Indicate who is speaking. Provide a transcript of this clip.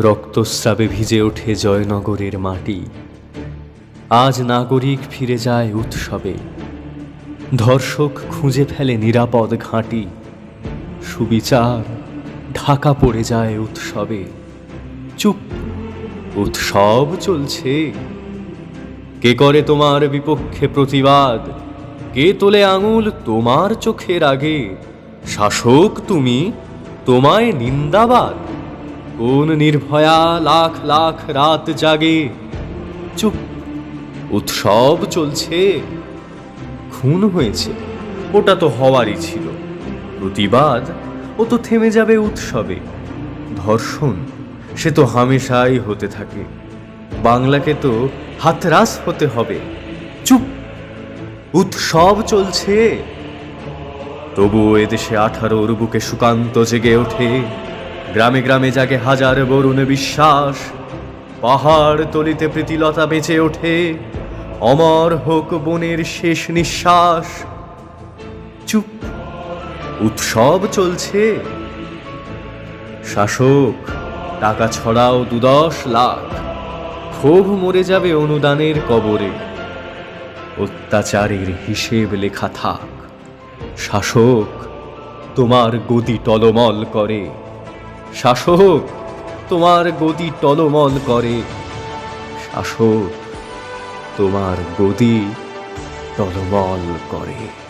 Speaker 1: রক্তস্রাবে ভিজে ওঠে জয়নগরের মাটি। আজ নাগরিক ফিরে যায় উৎসবে। ধর্ষক খুঁজে ফেলে নিরাপদ ঘাঁটি। সুবিচার, ঢাকা পড়ে যায় উৎসবে। চুপ, উৎসব চলছে। কে করে তোমার বিপক্ষে প্রতিবাদ? কে তোলে আঙুল তোমার চোখের আগে? শাসক তুমি, তোমায় নিন্দাবাদ। কোন নির্ভয়া লাখ লাখ রাত জাগে। চুপ, উৎসব চলছে। খুন হয়েছে, ওটা তো হওয়ারই ছিল। প্রতিবাদ, ও তো থেমে যাবে উৎসবে। ধর্ষণ, সে তো হামেশাই হতে থাকে। বাংলাকে তো হাতরাস হতে হবে। চুপ, উৎসব চলছে। তবুও এদেশে আঠারোর বুকে সুকান্ত জেগে ওঠে। গ্রামে গ্রামে জাগে হাজার বরুণ বিশ্বাস। পাহাড় তলিতে প্রীতিলতা বেঁচে ওঠে, অমর হোক বনের শেষ নিঃশ্বাস। চুপ, উৎসব চলছে। শাসক, টাকা ছড়াও দুদশ লাখ। ক্ষোভ মরে যাবে অনুদানের কবরে। অত্যাচারের হিসেব লেখা থাক। শাসক, তোমার গদি টলমল করে। শাসক তোমার গতি টলমল করে। শাসক তোমার গদি টলমল করে।